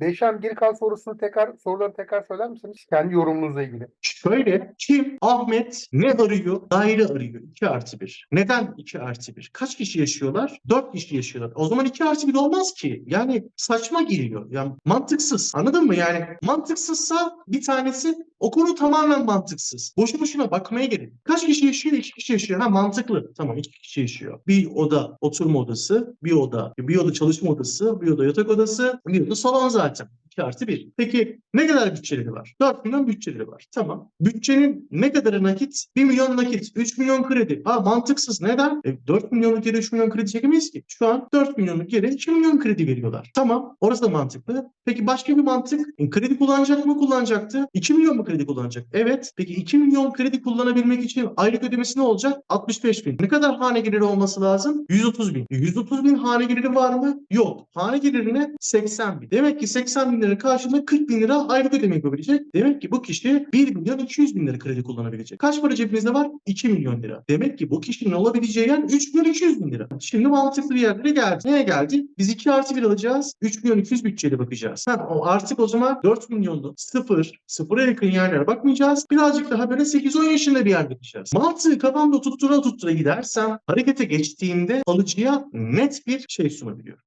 Beşem geri kalan sorusunu tekrar soruları tekrar söyler misiniz? Kendi yorumunuzla ilgili. Şöyle kim Ahmet ne arıyor? Daire arıyor 2 artı 1. Neden 2 artı 1? Kaç kişi yaşıyorlar? 4 kişi yaşıyorlar. O zaman 2 artı 1 olmaz ki. Yani saçma geliyor. Yani mantıksız. Anladın mı? Yani mantıksızsa bir tanesi o konu tamamen mantıksız. Boşu boşuna bakmaya gerek. Kaç kişi yaşıyor? 2 kişi yaşıyor. Ha mantıklı. Tamam 2 kişi yaşıyor. Bir oda oturma odası, bir oda, bir oda çalışma odası, bir oda yatak odası, bir oda salon zaten. 2 artı 1. Peki ne kadar bütçeleri var? 4 milyon bütçeleri var. Tamam. Bütçenin ne kadarı nakit? 1 milyon nakit, 3 milyon kredi. Ha mantıksız. Neden? E, 4 milyonluk yere 3 milyon kredi çekemeyiz ki. Şu an 4 milyonluk yere 2 milyon kredi veriyorlar. Tamam. Orası da mantıklı. Peki başka bir mantık. E, kredi kullanacak mı? Kullanacaktı. 2 milyon mu kredi kullanacak? Evet. Peki 2 milyon kredi kullanabilmek için aylık ödemesi ne olacak? 65 bin. Ne kadar hane geliri olması lazım? 130 bin. E, 130 bin hane geliri var mı? Yok. Hane gelirine 80 bin. Demek ki 80 bin lira karşılığında 40 bin lira aylık ödeme yapabilecek. Demek ki bu kişi 1 milyon 200 bin lira kredi kullanabilecek. Kaç para cebinizde var? 2 milyon lira. Demek ki bu kişinin alabileceği yer 3 milyon 200 bin lira. Şimdi mantıklı bir yerlere geldi. Neye geldi? Biz 2 artı 1 alacağız. 3 milyon 200 bütçeyle bakacağız. Ha, o artık o zaman 4 milyonlu 0, 0'a yakın yerlere bakmayacağız. Birazcık daha böyle 8-10 yaşında bir yer bakacağız. Mantığı kafamda tuttura tuttura gidersem harekete geçtiğimde alıcıya net bir şey sunabiliyorum.